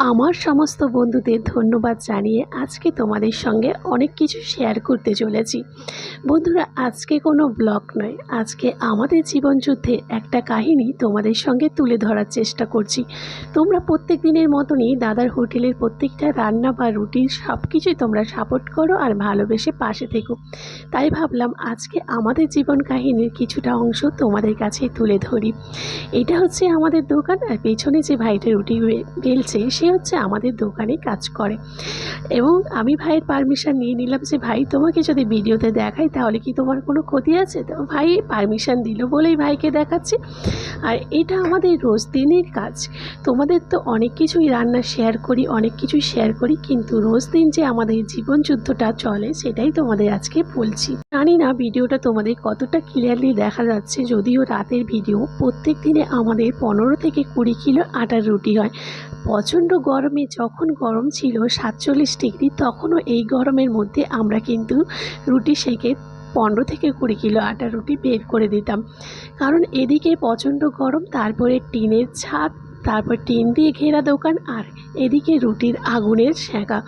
আমার সমস্ত বন্ধুদের ধন্যবাদ জানিয়ে আজকে তোমাদের সঙ্গে অনেক কিছু শেয়ার করতে চলেছি। বন্ধুরা, আজকে কোনো ব্লগ নয়। আজকে আমাদের জীবনযুদ্ধে একটা কাহিনী তোমাদের সঙ্গে তুলে ধরার চেষ্টা করছি। তোমরা প্রত্যেক দিনের মতনই দাদার হোটেলের প্রত্যেকটা রান্না বা রুটিন সব কিছুই তোমরা সাপোর্ট করো আর ভালোবেসে পাশে থেকো। তাই ভাবলাম আজকে আমাদের জীবন কাহিনীর কিছুটা অংশ তোমাদের কাছে তুলে ধরি। এটা হচ্ছে আমাদের দোকান আর পেছনে যে ভাইটা রুটি বেলছে সে হচ্ছে আমাদের দোকানে কাজ করে। এবং আমি ভাইয়ের পারমিশন নিয়ে নিলাম যে, ভাই, তোমাকে যদি ভিডিওতে দেখাই তাহলে কি তোমার কোনো ক্ষতি আছে? তো ভাই পারমিশন দিল বলেই ভাইকে দেখাচ্ছি। আর এটা আমাদের রোজ দিনের কাজ। তোমাদের তো অনেক কিছুই রান্না শেয়ার করি, অনেক কিছুই শেয়ার করি, কিন্তু রোজ দিন যে আমাদের জীবন যুদ্ধটা চলে, সেটাই তোমাদের আজকে বলছি। জানি না ভিডিওটা তোমাদের কতটা ক্লিয়ারলি দেখা যাচ্ছে, যদিও রাতের ভিডিও প্রত্যেক দিনে আমাদের পনেরো থেকে কুড়ি কিলো আটার রুটি হয়। প্রচণ্ড গরমে যখন গরম ছিল সাতচল্লিশ ডিগ্রি, তখনও এই গরমের মধ্যে আমরা কিন্তু রুটি সেঁকে পনেরো থেকে কুড়ি কিলো আটা রুটি বের করে দিতাম। কারণ এদিকে প্রচণ্ড গরম, তারপরে টিনের ছাদ তারপর টিন দিয়ে ঘেরা দোকান আর এদিকে রুটির আগুনের সেঁকা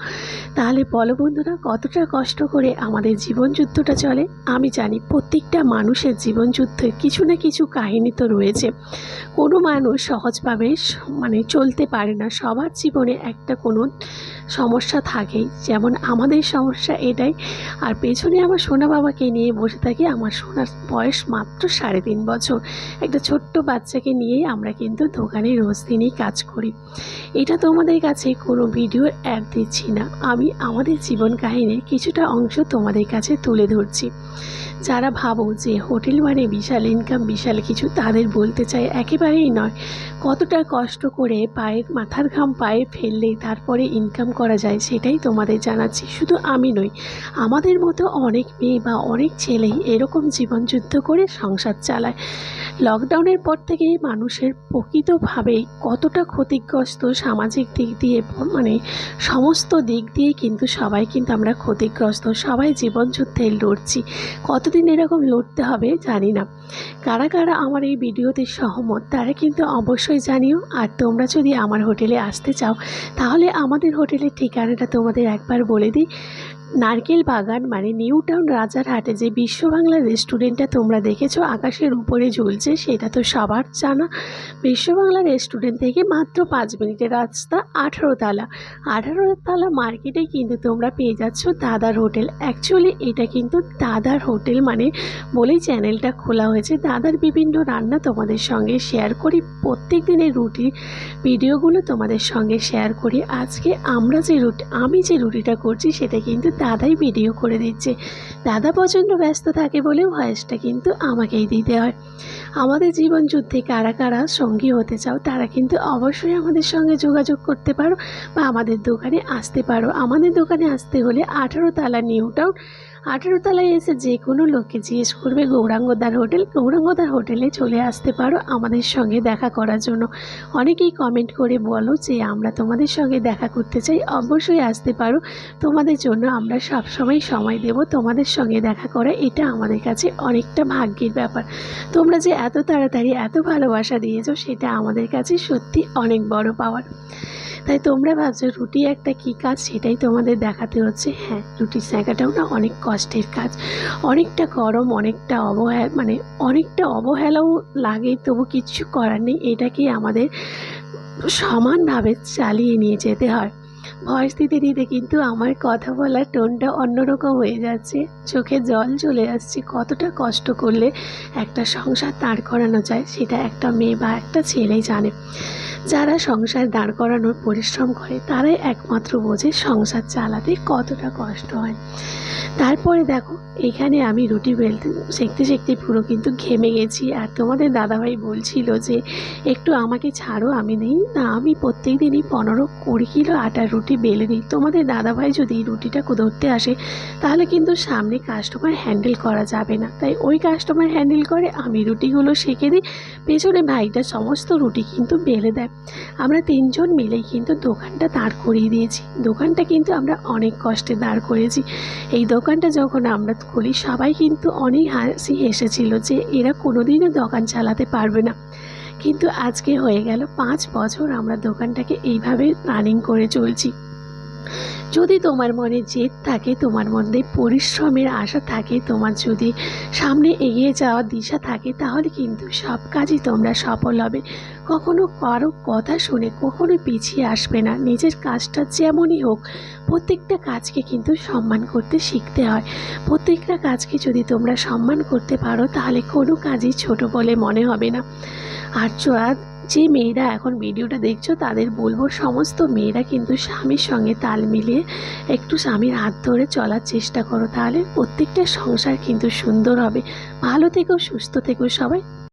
তাহলে বলো বন্ধুরা, কতটা কষ্ট করে আমাদের জীবনযুদ্ধটা চলে? আমি জানি প্রত্যেকটা মানুষের জীবনযুদ্ধে কিছু না কিছু কাহিনী তো রয়েছে। কোনো মানুষ সহজভাবে মানে চলতে পারে না। সবার জীবনে একটা কোনো সমস্যা থাকেই। যেমন আমাদের সমস্যা এটাই। আর পেছনে আমার সোনা বাবাকে নিয়ে বসে থাকি। আমার সোনার বয়স মাত্র সাড়ে তিন বছর। একটা ছোট্ট বাচ্চাকে নিয়েই আমরা কিন্তু দোকানে রোজ দিনই কাজ করি। এটা তোমাদের কাছে কোনো ভিডিওর অ্যাড দিচ্ছি না। আমি আমাদের জীবন কাহিনীর কিছুটা অংশ তোমাদের কাছে তুলে ধরছি। যারা ভাবো যে হোটেল মানে বিশাল ইনকাম বিশাল কিছু, তাদের বলতে চাই একেবারেই নয়। কতটা কষ্ট করে পায়ের, মাথার ঘাম পায়ে ফেললে তারপরে ইনকাম করা যায় সেটাই তোমাদের জানাচ্ছি। শুধু আমি নই, আমাদের মতো অনেক মেয়ে বা অনেক ছেলেই এরকম জীবনযুদ্ধ করে সংসার চালায়। লকডাউনের পর থেকে মানুষের প্রকৃতভাবে কতটা ক্ষতিগ্রস্ত সামাজিক দিক দিয়ে মানে সমস্ত দিক দিয়ে কিন্তু সবাই কিন্তু আমরা ক্ষতিগ্রস্ত, সবাই জীবনযুদ্ধে লড়ছি। কতদিন এরকম লড়তে হবে জানি না। কারা কারা আমার এই ভিডিওতে সহমত, তারা কিন্তু অবশ্যই জানিও। আর তোমরা যদি আমার হোটেলে আসতে চাও, তাহলে আমাদের হোটেলের ঠিকানাটা তোমাদের একবার বলে দিই। নারকেল বাগান মানে নিউ টাউন রাজারহাটে যে বিশ্ব বাংলা রেস্টুরেন্টটা তোমরা দেখেছ, আকাশের উপরে ঝুলছে সেটা তো সবার জানা। বিশ্ব বাংলা রেস্টুরেন্ট থেকে মাত্র পাঁচ মিনিটের রাস্তা, আঠারো তালা। আঠারো তালা মার্কেটে কিন্তু তোমরা পেয়ে যাচ্ছ দাদার হোটেল। অ্যাকচুয়ালি এটা কিন্তু দাদার হোটেল মানে বলেই চ্যানেলটা খোলা হয়েছে। দাদার বিভিন্ন রান্না তোমাদের সঙ্গে শেয়ার করি। প্রত্যেক দিনের রুটি ভিডিওগুলো তোমাদের সঙ্গে শেয়ার করি। আজকে আমরা যে রুটি, আমি যে রুটিটা করছি, সেটা কিন্তু দাদাই ভিডিও করে দিচ্ছে। দাদা প্রচণ্ড ব্যস্ত থাকে বলে ভয়েসটা কিন্তু আমাকেই দিতে হয়। আমাদের জীবন যুদ্ধে কারা কারা সঙ্গী হতে চাও, তারা কিন্তু অবশ্যই আমাদের সঙ্গে যোগাযোগ করতে পারো বা আমাদের দোকানে আসতে পারো। আমাদের দোকানে আসতে হলে আঠারো তালা নিউ টাউন আঠারো তলায় এসে যে কোনো লোককে জিজ্ঞেস করবে, গৌরাঙ্গদার হোটেল? গৌরাঙ্গদার হোটেলে চলে আসতে পারো আমাদের সঙ্গে দেখা করার জন্য। অনেকেই কমেন্ট করে বলো যে, আমরা তোমাদের সঙ্গে দেখা করতে চাই, অবশ্যই আসতে পারো। তোমাদের জন্য আমরা সব সময় দেব তোমাদের সঙ্গে দেখা করা। এটা আমাদের কাছে অনেকটা ভাগ্যের ব্যাপার। তোমরা যে এত তাড়াতাড়ি এত ভালোবাসা দিয়েছ, সেটা আমাদের কাছে সত্যি অনেক বড় পাওয়ার। তাই তোমরা ভাবছ রুটি একটা কী কাজ? সেটাই তোমাদের দেখাতে হচ্ছে। হ্যাঁ রুটির সেঁকাটাও না অনেক কষ্টের কাজ। অনেকটা গরম, অনেকটা অবহেলা মানে অনেকটা অবহেলাও লাগে, তবু কিচ্ছু করার নেই। এটাকে আমাদের সমানভাবে চালিয়ে নিয়ে যেতে হয়। ভয়েস দিতে দিতে কিন্তু আমার কথা বলার টোনটা অন্যরকম হয়ে যাচ্ছে। চোখে জল চলে আসছে। কতটা কষ্ট করলে একটা সংসার দাঁড় করানো যায়, সেটা একটা মেয়ে বা একটা ছেলেই জানে। যারা সংসার দাঁড় করানোর পরিশ্রম করে, তারাই একমাত্র বোঝে সংসার চালাতে কতটা কষ্ট হয়। তারপরে দেখো, এখানে আমি রুটি বেলতে শিখতে শিখতে পুরো কিন্তু ঘেমে গেছি। আর তোমাদের দাদাভাই বলছিল যে, একটু আমাকে ছাড়ো, আমি নেই। না, আমি প্রত্যেক দিনই পনেরো কুড়ি কিলো আটার রুটি বেলে দিই। তোমাদের দাদাভাই যদি রুটিটা ধরতে আসে, তাহলে কিন্তু সামনে কাস্টমার হ্যান্ডেল করা যাবে না। তাই ওই কাস্টমার হ্যান্ডেল করে আমি রুটিগুলো শিখে দিই। পেছনে ভাইটা সমস্ত রুটি কিন্তু বেলে দেয়। আমরা তিনজন মিলেই কিন্তু দোকানটা দাঁড় করিয়ে দিয়েছি। দোকানটা কিন্তু আমরা অনেক কষ্টে দাঁড় করেছি। এই দোকানটা যখন আমরা খুলি, সবাই কিন্তু অনেক হাসি হেসেছিল যে এরা কোনোদিনও দোকান চালাতে পারবে না। কিন্তু আজকে হয়ে গেল পাঁচ বছর আমরা দোকানটাকে এইভাবে রানিং করে চলছি। যদি তোমার মনে জেদ থাকে, তোমার মধ্যে পরিশ্রমের আশা থাকে, তোমার যদি সামনে এগিয়ে যাওয়ার দিশা থাকে, তাহলে কিন্তু সব কাজই তোমরা সফল হবে। কখনো কারও কথা শুনে কখনো পিছিয়ে আসবে না। নিজের কাজটা যেমনই হোক, প্রত্যেকটা কাজকে কিন্তু সম্মান করতে শিখতে হয়। প্রত্যেকটা কাজকে যদি তোমরা সম্মান করতে পারো, তাহলে কোনো কাজই ছোট বলে মনে হবে না। আর চ- যে মেয়েরা এখন ভিডিওটা দেখছ, তাদের বলব সমস্ত মেয়েরা কিন্তু স্বামীর সঙ্গে তাল মিলিয়ে একটু স্বামীর হাত ধরে চলার চেষ্টা করো, তাহলে প্রত্যেকটা সংসার কিন্তু সুন্দর হবে। ভালো থেকো, সুস্থ থেকো সবাই।